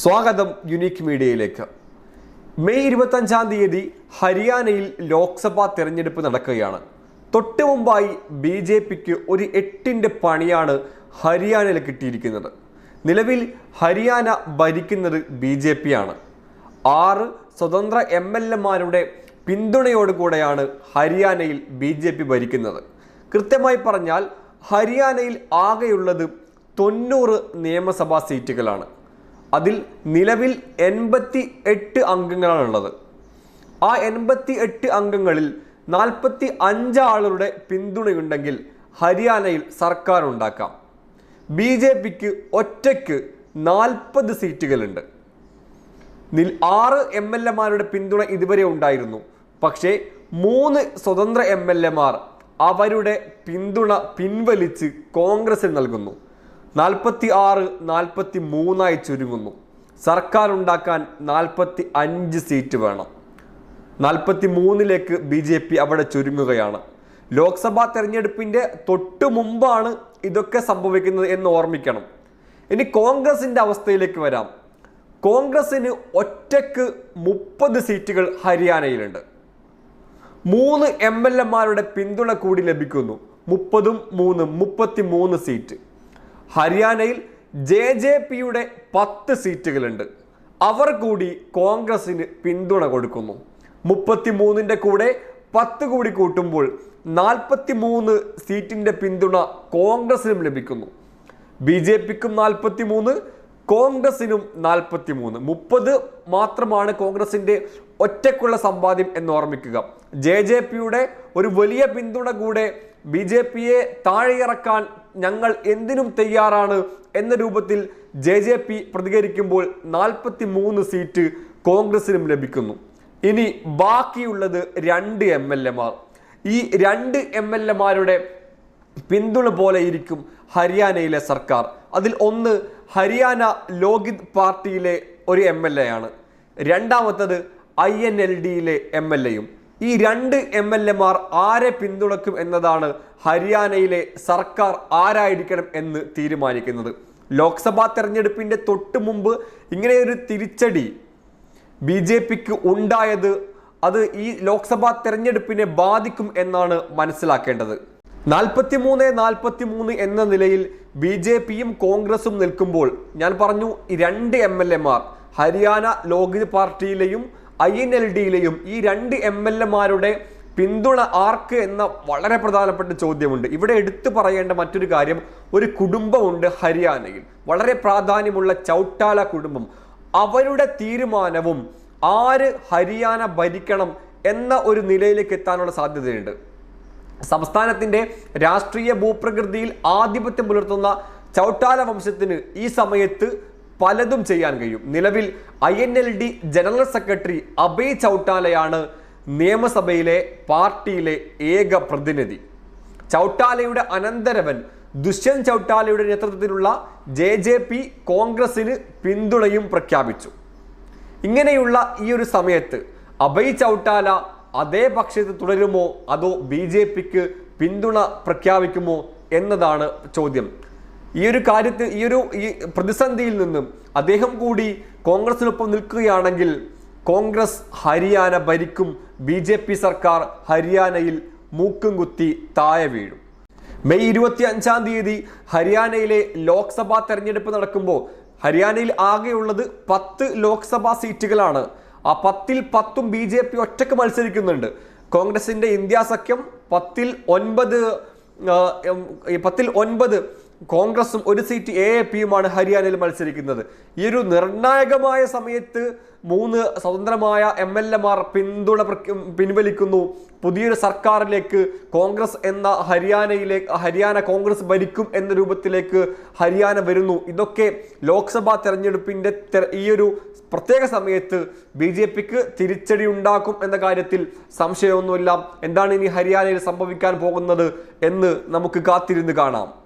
സ്വാഗതം യുണീക്ക് മീഡിയയിലേക്ക്. മെയ് ഇരുപത്തഞ്ചാം തീയതി ഹരിയാനയിൽ ലോക്സഭാ തിരഞ്ഞെടുപ്പ് നടക്കുകയാണ്. തൊട്ടു മുമ്പായി ബി ജെ പിക്ക് ഒരു എട്ടിന്റെ പണിയാണ് ഹരിയാനയിൽ കിട്ടിയിരിക്കുന്നത്. നിലവിൽ ഹരിയാന ഭരിക്കുന്നത് ബി ജെ പി ആണ് ആറ് സ്വതന്ത്ര എം എൽ എമാരുടെ പിന്തുണയോടുകൂടെയാണ് ഹരിയാനയിൽ ബി ജെ പി ഭരിക്കുന്നത്. കൃത്യമായി പറഞ്ഞാൽ ഹരിയാനയിൽ ആകെയുള്ളത് തൊണ്ണൂറ് നിയമസഭാ സീറ്റുകളാണ്. അതിൽ നിലവിൽ എൺപത്തി എട്ട് അംഗങ്ങളാണുള്ളത്. ആ എൺപത്തി എട്ട് അംഗങ്ങളിൽ നാൽപ്പത്തി അഞ്ച് ആളുകളുടെ പിന്തുണയുണ്ടെങ്കിൽ ഹരിയാനയിൽ സർക്കാർ ഉണ്ടാക്കാം ബി ജെ പിക്ക് ഒറ്റയ്ക്ക് നാൽപ്പത് സീറ്റുകളുണ്ട്. ആറ് എം എൽ എമാരുടെ പിന്തുണ ഇതുവരെ ഉണ്ടായിരുന്നു. പക്ഷേ മൂന്ന് സ്വതന്ത്ര എം എൽ എമാർ അവരുടെ പിന്തുണ പിൻവലിച്ച് കോൺഗ്രസിൽ നൽകുന്നു. നാൽപ്പത്തി ആറ് നാൽപ്പത്തി മൂന്നായി ചുരുങ്ങുന്നു. സർക്കാർ ഉണ്ടാക്കാൻ നാൽപ്പത്തി അഞ്ച് സീറ്റ് വേണം. നാൽപ്പത്തി മൂന്നിലേക്ക് ബി ജെ പി അവിടെ ചുരുങ്ങുകയാണ്. ലോക്സഭാ തെരഞ്ഞെടുപ്പിന്റെ തൊട്ടു മുമ്പാണ് ഇതൊക്കെ സംഭവിക്കുന്നത് എന്ന് ഓർമ്മിക്കണം. ഇനി കോൺഗ്രസിന്റെ അവസ്ഥയിലേക്ക് വരാം. കോൺഗ്രസിന് ഒറ്റയ്ക്ക് മുപ്പത് സീറ്റുകൾ ഹരിയാനയിലുണ്ട്. മൂന്ന് എം എൽ എമാരുടെ പിന്തുണ കൂടി ലഭിക്കുന്നു. മുപ്പതും മൂന്നും മുപ്പത്തി മൂന്ന് സീറ്റ്. ഹരിയാനയിൽ ജെ ജെ പിയുടെ പത്ത് സീറ്റുകളുണ്ട്. അവർ കൂടി കോൺഗ്രസിന് പിന്തുണ കൊടുക്കുന്നു. മുപ്പത്തി മൂന്നിന്റെ കൂടെ പത്ത് കൂടി കൂട്ടുമ്പോൾ നാൽപ്പത്തി മൂന്ന് സീറ്റിന്റെ പിന്തുണ കോൺഗ്രസിനും ലഭിക്കുന്നു. ബി ജെ പിക്കും നാൽപ്പത്തി മൂന്ന് കോൺഗ്രസിനും നാൽപ്പത്തി മൂന്ന് മുപ്പത് മാത്രമാണ് കോൺഗ്രസിന്റെ ഒറ്റക്കുള്ള സമ്പാദ്യം എന്ന് ഓർമ്മിക്കുക. ജെ ജെ പിയുടെ ഒരു വലിയ പിന്തുണ കൂടെ ബി ജെ പിയെ താഴെയിറക്കാൻ ഞങ്ങൾ എന്തിനും തയ്യാറാണ് എന്ന രൂപത്തിൽ ജെ ജെ പി പ്രതികരിക്കുമ്പോൾ നാൽപ്പത്തി മൂന്ന് സീറ്റ് കോൺഗ്രസിനും ലഭിക്കുന്നു. ഇനി ബാക്കിയുള്ളത് രണ്ട് എം എൽ എമാർ ഈ രണ്ട് എം എൽ എമാരുടെ പിന്തുണ പോലെ ഇരിക്കും ഹരിയാനയിലെ സർക്കാർ. അതിൽ ഒന്ന് ഹരിയാന ലോകിത് പാർട്ടിയിലെ ഒരു എം എൽ എ ആണ്. രണ്ടാമത്തത് ഐ എൻ എൽ ഡിയിലെ എം എൽ എയും. ഈ രണ്ട് എം എൽ എമാർ ആരെ പിന്തുണക്കും എന്നതാണ് ഹരിയാനയിലെ സർക്കാർ ആരായിരിക്കണം എന്ന് തീരുമാനിക്കുന്നത്. ലോക്സഭാ തെരഞ്ഞെടുപ്പിന്റെ തൊട്ട് മുമ്പ് ഇങ്ങനെയൊരു തിരിച്ചടി ബി ജെ പിക്ക് ഉണ്ടായത് അത് ഈ ലോക്സഭാ തെരഞ്ഞെടുപ്പിനെ ബാധിക്കും എന്നാണ് മനസ്സിലാക്കേണ്ടത്. നാൽപ്പത്തി മൂന്ന് നാൽപ്പത്തി മൂന്ന് എന്ന നിലയിൽ ബി ജെ പിയും കോൺഗ്രസും നിൽക്കുമ്പോൾ ഞാൻ പറഞ്ഞു രണ്ട് എം എൽ എമാർ ഹരിയാന ലോകിത് പാർട്ടിയിലെയും ഐ എൻ എൽ ഡിയിലെയും ഈ രണ്ട് എം എൽ എമാരുടെ പിന്തുണ ആർക്ക് എന്ന വളരെ പ്രധാനപ്പെട്ട ചോദ്യമുണ്ട്. ഇവിടെ എടുത്തു പറയേണ്ട മറ്റൊരു കാര്യം ഒരു കുടുംബമുണ്ട് ഹരിയാനയിൽ. വളരെ പ്രാധാന്യമുള്ള ചൗട്ടാല കുടുംബം. അവരുടെ തീരുമാനവും ആര് ഹരിയാന ഭരിക്കണം എന്ന ഒരു നിലയിലേക്ക് എത്താനുള്ള സാധ്യതയുണ്ട്. സംസ്ഥാനത്തിന്റെ രാഷ്ട്രീയ ഭൂപ്രകൃതിയിൽ ആധിപത്യം പുലർത്തുന്ന ചൗട്ടാല വംശത്തിന് ഈ സമയത്ത് പലതും ചെയ്യാൻ കഴിയും. നിലവിൽ I N L D general secretary Abhay ചൗട്ടാലയാണ് നിയമസഭയിലെ പാർട്ടിയിലെ ഏക പ്രതിനിധി. ചൗട്ടാലയുടെ അനന്തരവൻ ദുഷ്യന്ത് ചൗട്ടാലയുടെ നേതൃത്വത്തിലുള്ള ജെ ജെ പി കോൺഗ്രസിന് പിന്തുണയും പ്രഖ്യാപിച്ചു. ഇങ്ങനെയുള്ള ഈ ഒരു സമയത്ത് അഭയ് ചൗട്ടാല അതേ പക്ഷത്ത് തുടരുമോ? അതോ ബി ജെ പിക്ക് പിന്തുണ പ്രഖ്യാപിക്കുമോ? എന്നതാണ് ചോദ്യം. ഈ ഒരു കാര്യത്തിൽ ഈ ഒരു ഈ പ്രതിസന്ധിയിൽ നിന്നും അദ്ദേഹം കൂടി കോൺഗ്രസിനൊപ്പം നിൽക്കുകയാണെങ്കിൽ കോൺഗ്രസ് ഹരിയാന ഭരിക്കും ബി ജെ പി സർക്കാർ ഹരിയാനയിൽ മൂക്കും കുത്തി താഴെ വീഴും. മെയ് ഇരുപത്തി അഞ്ചാം തീയതി ഹരിയാനയിലെ ലോക്സഭാ തെരഞ്ഞെടുപ്പ് നടക്കുമ്പോൾ ഹരിയാനയിൽ ആകെയുള്ളത് പത്ത് ലോക്സഭാ സീറ്റുകളാണ്. ആ പത്തിൽ പത്തും ബി ജെ പി ഒറ്റയ്ക്ക് മത്സരിക്കുന്നുണ്ട്. കോൺഗ്രസിന്റെ ഇന്ത്യ സഖ്യം പത്തിൽ ഒൻപത് പത്തിൽ ഒൻപത് കോൺഗ്രസും ഒരു സീറ്റ് എ എ പിയുമാണ് ഹരിയാനയിൽ മത്സരിക്കുന്നത്. ഈ ഒരു നിർണായകമായ സമയത്ത് മൂന്ന് സ്വതന്ത്രമായ എം എൽ എമാർ പിന്തുണ പിൻവലിക്കുന്നു. പുതിയൊരു സർക്കാരിലേക്ക് കോൺഗ്രസ് എന്ന ഹരിയാനയിലെ ഹരിയാന കോൺഗ്രസ് ഭരിക്കും എന്ന രൂപത്തിലേക്ക് ഹരിയാന വരുന്നു. ഇതൊക്കെ ലോക്സഭാ തെരഞ്ഞെടുപ്പിന്റെ ഈയൊരു പ്രത്യേക സമയത്ത് ബി ജെ പിക്ക് തിരിച്ചടി ഉണ്ടാക്കും എന്ന കാര്യത്തിൽ സംശയമൊന്നുമില്ല. എന്താണ് ഇനി ഹരിയാനയിൽ സംഭവിക്കാൻ പോകുന്നത് എന്ന് നമുക്ക് കാത്തിരുന്ന് കാണാം.